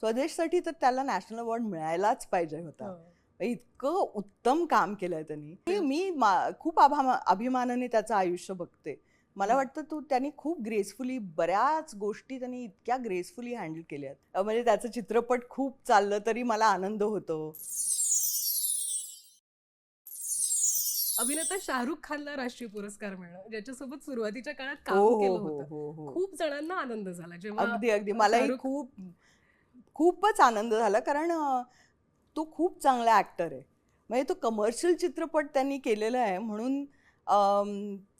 स्वदेशसाठी तर त्याला national award मिळायलाच पाहिजे होता. इतकं उत्तम काम केलंय त्यांनी. मी- मी खूप आभा अभिमानाने त्याचं आयुष्य बघते. मला हं. वाटतं तू त्यांनी खूप ग्रेसफुली बऱ्याच गोष्टी त्यांनी इतक्या ग्रेसफुली हँडल केल्या आहेत. म्हणजे त्याचं चित्रपट खूप चाललं तरी मला आनंद होतो. अभिनेता शाहरुख खानला राष्ट्रीय पुरस्कार मिळणं ज्याच्यासोबत सुरुवातीच्या काळात काम हो केलं हो हो होतं. हो हो. खूप जणांना आनंद झाला. जेव्हा अगदी अगदी. मलाही खूप खूपच आनंद झाला कारण तो खूप चांगला ॲक्टर आहे. म्हणजे तो कमर्शियल चित्रपट त्यांनी केलेला आहे म्हणून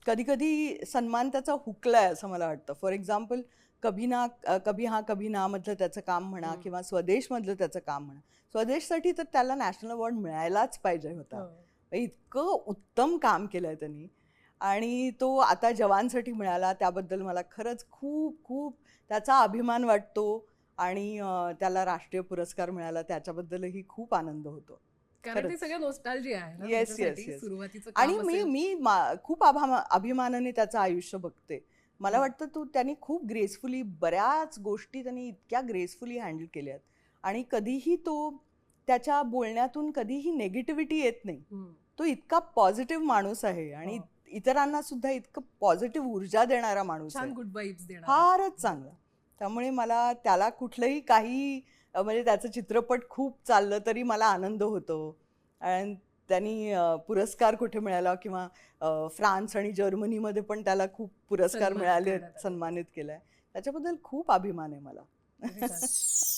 कधी कधी सन्मान त्याचा हुकला आहे असं मला वाटतं. फॉर एक्झाम्पल कभी ना कभी हा कभी ना मधलं त्याचं काम म्हणा. किंवा स्वदेशमधलं त्याचं काम म्हणा. स्वदेशसाठी तर त्याला नॅशनल अवॉर्ड मिळायलाच पाहिजे होता. हो. इतकं उत्तम काम केलं आहे त्यांनी. आणि तो आता जवानसाठी मिळाला त्याबद्दल मला खरंच खूप खूप त्याचा अभिमान वाटतो. आणि त्याला राष्ट्रीय पुरस्कार मिळाला त्याच्याबद्दलही खूप आनंद होतो कारण ते. सगळं नोस्टालजी आहे yes. सुरुवातीचं आणि मी. मी खूप आभा अभिमानाने त्याचं आयुष्य बघते मला. वाटतं तू त्यांनी खूप ग्रेसफुली बऱ्याच गोष्टी त्यांनी इतक्या ग्रेसफुली हँडल केल्या आहेत आणि कधीही तो त्याच्या बोलण्यातून कधीही नेगेटिव्हिटी येत नाही. तो इतका पॉझिटिव्ह माणूस आहे आणि हो. इतरांना सुद्धा इतकं पॉझिटिव्ह ऊर्जा देणारा माणूस फारच चांगला त्यामुळे मला त्याला कुठलंही काही म्हणजे त्याचं चित्रपट खूप चाललं तरी मला आनंद होतो आणि त्यांनी पुरस्कार कुठे मिळाला किंवा फ्रान्स आणि जर्मनीमध्ये पण त्याला खूप पुरस्कार मिळाले. सन्मानित केलाय त्याच्याबद्दल खूप अभिमान आहे मला.